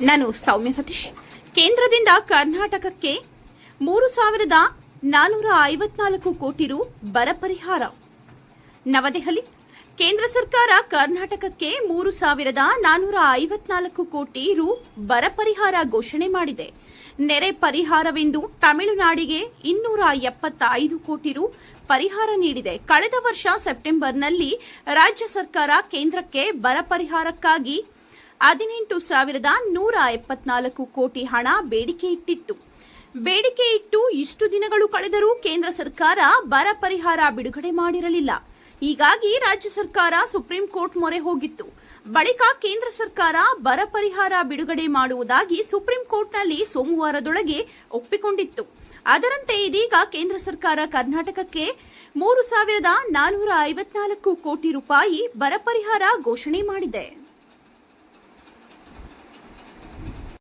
ನಾನು ಸೌಮ್ಯ ಸತೀಶ್. ಕೇಂದ್ರದಿಂದ ಕರ್ನಾಟಕಕ್ಕೆ ಮೂರು ಸಾವಿರದ ನಾನೂರ ಐವತ್ನಾಲ್ಕು ಕೋಟಿ ರು ಬರ ಪರಿಹಾರ. ನವದೆಹಲಿ, ಕೇಂದ್ರ ಸರ್ಕಾರ ಕರ್ನಾಟಕಕ್ಕೆ ಮೂರು ಸಾವಿರದ ನಾನೂರ ಐವತ್ನಾಲ್ಕು ಕೋಟಿ ರು ಬರ ಪರಿಹಾರ ಘೋಷಣೆ ಮಾಡಿದೆ. ನೆರೆ ಪರಿಹಾರವೆಂದು ತಮಿಳುನಾಡಿಗೆ ಇನ್ನೂರ ಎಪ್ಪತ್ತೈದು ಕೋಟಿ ರು ಪರಿಹಾರ ನೀಡಿದೆ. ಕಳೆದ ವರ್ಷ ಸೆಪ್ಟೆಂಬರ್ನಲ್ಲಿ ರಾಜ್ಯ ಸರ್ಕಾರ ಕೇಂದ್ರಕ್ಕೆ ಬರ ಪರಿಹಾರಕ್ಕಾಗಿ ಹದಿನೆಂಟು ಸಾವಿರದ ನೂರ ಎಪ್ಪತ್ನಾಲ್ಕು ಕೋಟಿ ಹಣ ಬೇಡಿಕೆ ಇಟ್ಟಿತ್ತು. ಬೇಡಿಕೆ ಇಟ್ಟು ಇಷ್ಟು ದಿನಗಳು ಕಳೆದರೂ ಕೇಂದ್ರ ಸರ್ಕಾರ ಬರ ಪರಿಹಾರ ಬಿಡುಗಡೆ ಮಾಡಿರಲಿಲ್ಲ. ಹೀಗಾಗಿ ರಾಜ್ಯ ಸರ್ಕಾರ ಸುಪ್ರೀಂ ಕೋರ್ಟ್ ಮೊರೆ ಹೋಗಿತ್ತು. ಬಳಿಕ ಕೇಂದ್ರ ಸರ್ಕಾರ ಬರ ಪರಿಹಾರ ಬಿಡುಗಡೆ ಮಾಡುವುದಾಗಿ ಸುಪ್ರೀಂ ಕೋರ್ಟ್ನಲ್ಲಿ ಸೋಮವಾರದೊಳಗೆ ಒಪ್ಪಿಕೊಂಡಿತ್ತು. ಅದರಂತೆ ಇದೀಗ ಕೇಂದ್ರ ಸರ್ಕಾರ ಕರ್ನಾಟಕಕ್ಕೆ ಮೂರು ಸಾವಿರದ ನಾನೂರ ಐವತ್ನಾಲ್ಕು ಕೋಟಿ ರೂಪಾಯಿ ಬರ ಪರಿಹಾರ ಘೋಷಣೆ ಮಾಡಿದೆ.